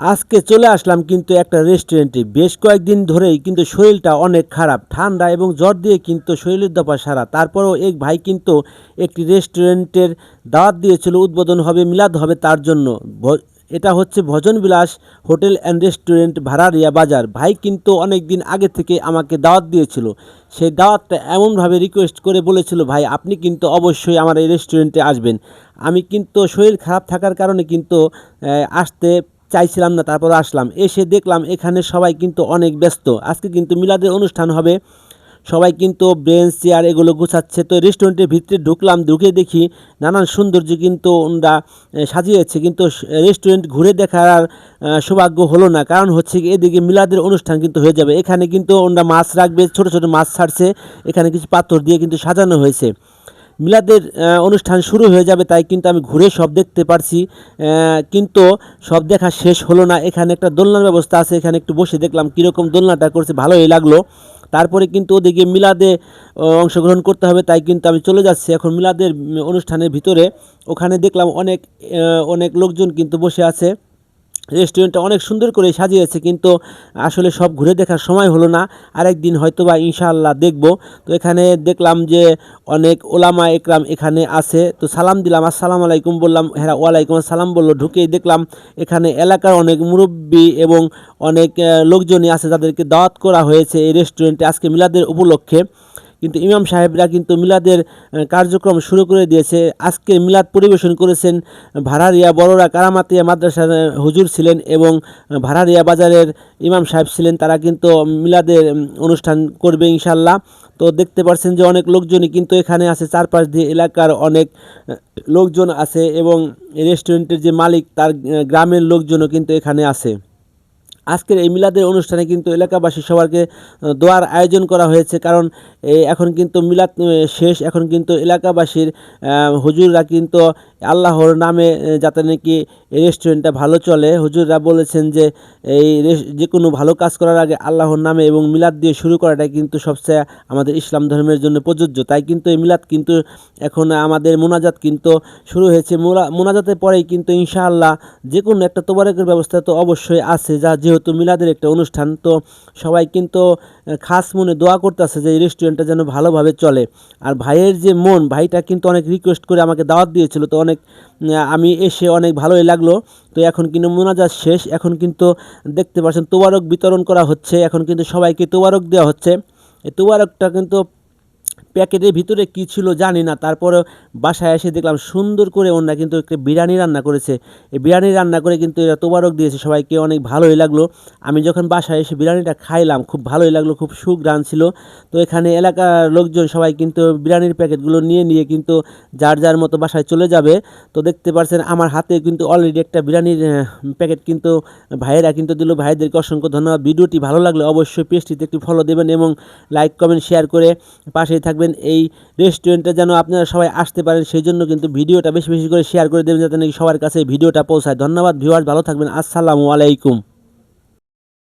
আজকে চলে আসলাম কিন্তু একটা রেস্টুরেন্টে বেশ কয়েকদিন ধরেই কিন্তু শরীরটা অনেক খারাপ, ঠান্ডা এবং জ্বর দিয়ে কিন্তু শরীরের দফা সারা। তারপরেও এক ভাই কিন্তু একটি রেস্টুরেন্টের দাওয়াত দিয়েছিল, উদ্বোধন হবে, মিলাদ হবে তার জন্য। এটা হচ্ছে ভজন বিলাস হোটেল অ্যান্ড রেস্টুরেন্ট ভাড়ারিয়া বাজার। ভাই কিন্তু অনেক দিন আগে থেকে আমাকে দাওয়াত দিয়েছিল। সেই দাওয়াতটা এমনভাবে রিকোয়েস্ট করে বলেছিল, ভাই, আপনি কিন্তু অবশ্যই আমার এই রেস্টুরেন্টে আসবেন। আমি কিন্তু শরীর খারাপ থাকার কারণে কিন্তু আসতে চাইছিলাম না, তারপর আসলাম। এসে দেখলাম এখানে সবাই কিন্তু অনেক ব্যস্ত। আজকে কিন্তু মিলাদের অনুষ্ঠান হবে। সবাই কিন্তু বেঞ্চ, চেয়ার এগুলো গুছাচ্ছে। তো রেস্টুরেন্টের ভিতরে ঢুকলাম, ঢুকে দেখি নানান সৌন্দর্য কিন্তু ওনারা সাজিয়েছে। কিন্তু রেস্টুরেন্ট ঘুরে দেখার সৌভাগ্য হলো না। কারণ হচ্ছে এদিকে মিলাদের অনুষ্ঠান কিন্তু হয়ে যাবে। এখানে কিন্তু ওনারা মাছ রাখবে, ছোট ছোট মাছ ছাড়ছে। এখানে কিছু পাথর দিয়ে কিন্তু সাজানো হয়েছে। মিলাদের অনুষ্ঠান শুরু হয়ে যাবে, তাই কিন্তু আমি ঘুরে সব দেখতে পারছি। কিন্তু সব দেখা শেষ হলো না। এখানে একটা দোলনার ব্যবস্থা আছে, এখানে একটু বসে দেখলাম কীরকম দোলনাটা করছে, ভালোই লাগল। তারপরে কিন্তু ওদিকে মিলাদে অংশগ্রহণ করতে হবে, তাই কিন্তু আমি চলে যাচ্ছি। এখন মিলাদের অনুষ্ঠানের ভিতরে ওখানে দেখলাম অনেক অনেক লোকজন কিন্তু বসে আছে। রেস্টুরেন্টটা অনেক সুন্দর করে সাজিয়েছে, কিন্তু আসলে সব ঘুরে দেখার সময় হলো না। আরেকদিন হয়তো বা ইনশাআল্লাহ দেখব। তো এখানে দেখলাম যে অনেক ওলামা একরাম এখানে আছে। তো সালাম দিলাম, আসসালামু আলাইকুম বললাম হ্যাঁ ওয়ালাইকুম আসসালাম বলল। ঢুকেই দেখলাম এখানে এলাকার অনেক মুরব্বী এবং অনেক লোকজনই আছে যাদেরকে দাওয়াত করা হয়েছে এই রেস্টুরেন্টে আজকে মিলাদের উপলক্ষে। কিন্তু ইমাম সাহেবরা কিন্তু মিলাদের কার্যক্রম শুরু করে দিয়েছে। আজকে মিলাদ পরিবেশন করেছেন ভাড়ারিয়া বড়রা কারামাতিয়া মাদ্রাসার আহ, হুজুর ছিলেন এবং ভাড়ারিয়া বাজারের ইমাম সাহেব ছিলেন। তারা কিন্তু মিলাদের অনুষ্ঠান করবে ইনশাল্লাহ তো দেখতে পাচ্ছেন যে অনেক লোকজনই কিন্তু এখানে আছে। চারপাশ দিয়ে এলাকার অনেক লোকজন আছে এবং রেস্টুরেন্টের যে মালিক তার গ্রামের লোকজনও কিন্তু এখানে আছে। আজকের এই মিলাদের অনুষ্ঠানে কিন্তু এলাকাবাসী সবারকে দোয়ার আয়োজন করা হয়েছে। কারণ এখন কিন্তু মিলাদ শেষ। এখন কিন্তু এলাকাবাসীর হুজুররা কিন্তু আল্লাহর নামে যাতে নাকি এই রেস্টুরেন্টটা ভালো চলে। হুজুররা বলেছেন যে, এই যে কোনো ভালো কাজ করার আগে আল্লাহর নামে এবং মিলাদ দিয়ে শুরু করাটাই কিন্তু সবচেয়ে আমাদের ইসলাম ধর্মের জন্য প্রযোজ্য। তাই কিন্তু এই মিলাদ কিন্তু এখন আমাদের মোনাজাত কিন্তু শুরু হয়েছে। মোনাজাতের পরেই কিন্তু ইনশাআল্লাহ যে কোনো একটা তোবারকের ব্যবস্থা তো অবশ্যই আছে, যা যেহেতু মিলাদের একটা অনুষ্ঠান। তো সবাই কিন্তু খাস মনে দোয়া করতেছে যে, এই রেস্টুরেন্টটা যেন ভালোভাবে চলে। আর ভাইয়ের যে মন, ভাইটা কিন্তু অনেক রিকোয়েস্ট করে আমাকে দাওয়াত দিয়েছিল, তো অনেক উম, আমি এসে অনেক ভালোই লাগল। তো এখন কিন্তু মোনাজাত শেষ। এখন কিন্তু দেখতে পাচ্ছেন তোবারক বিতরণ করা হচ্ছে। এখন কিন্তু সবাইকে তোবারক দেওয়া হচ্ছে। এই তোবারকটা কিন্তু প্যাকেটের ভিতরে কী ছিল জানি না। তারপরে বাসায় এসে দেখলাম সুন্দর করে ওনারা কিন্তু একটা বিরিয়ানি রান্না করেছে। এই বিরিয়ানি রান্না করে কিন্তু এরা তোবারক দিয়েছে, সবাইকে অনেক ভালোই লাগল। আমি যখন বাসায় এসে বিরিয়ানিটা খাইলাম, খুব ভালোই লাগল, খুব সুগ্রান ছিল। তো এখানে এলাকার লোকজন সবাই কিন্তু বিরিয়ানির প্যাকেটগুলো নিয়ে নিয়ে কিন্তু যার যার মতো বাসায় চলে যাবে। তো দেখতে পাচ্ছেন আমার হাতে কিন্তু অলরেডি একটা বিরিয়ানির প্যাকেট কিন্তু ভাইয়েরা কিন্তু দিল। ভাইদেরকে অসংখ্য ধন্যবাদ। ভিডিওটি ভালো লাগলে অবশ্যই পেজটিতে একটি ফলো দেবেন এবং লাইক কমেন্ট শেয়ার করে পাশেই থাকবেন। এই রেস্টুরেন্টে যেন আপনারা সবাই আসতে পারেন সেই জন্য কিন্তু ভিডিওটা বেশি বেশি করে শেয়ার করে দেবেন, যাতে নাকি সবার কাছে ভিডিওটা পৌঁছায়। ধন্যবাদ ভিউয়ার্স ভালো থাকবেন। আসসালামু আলাইকুম।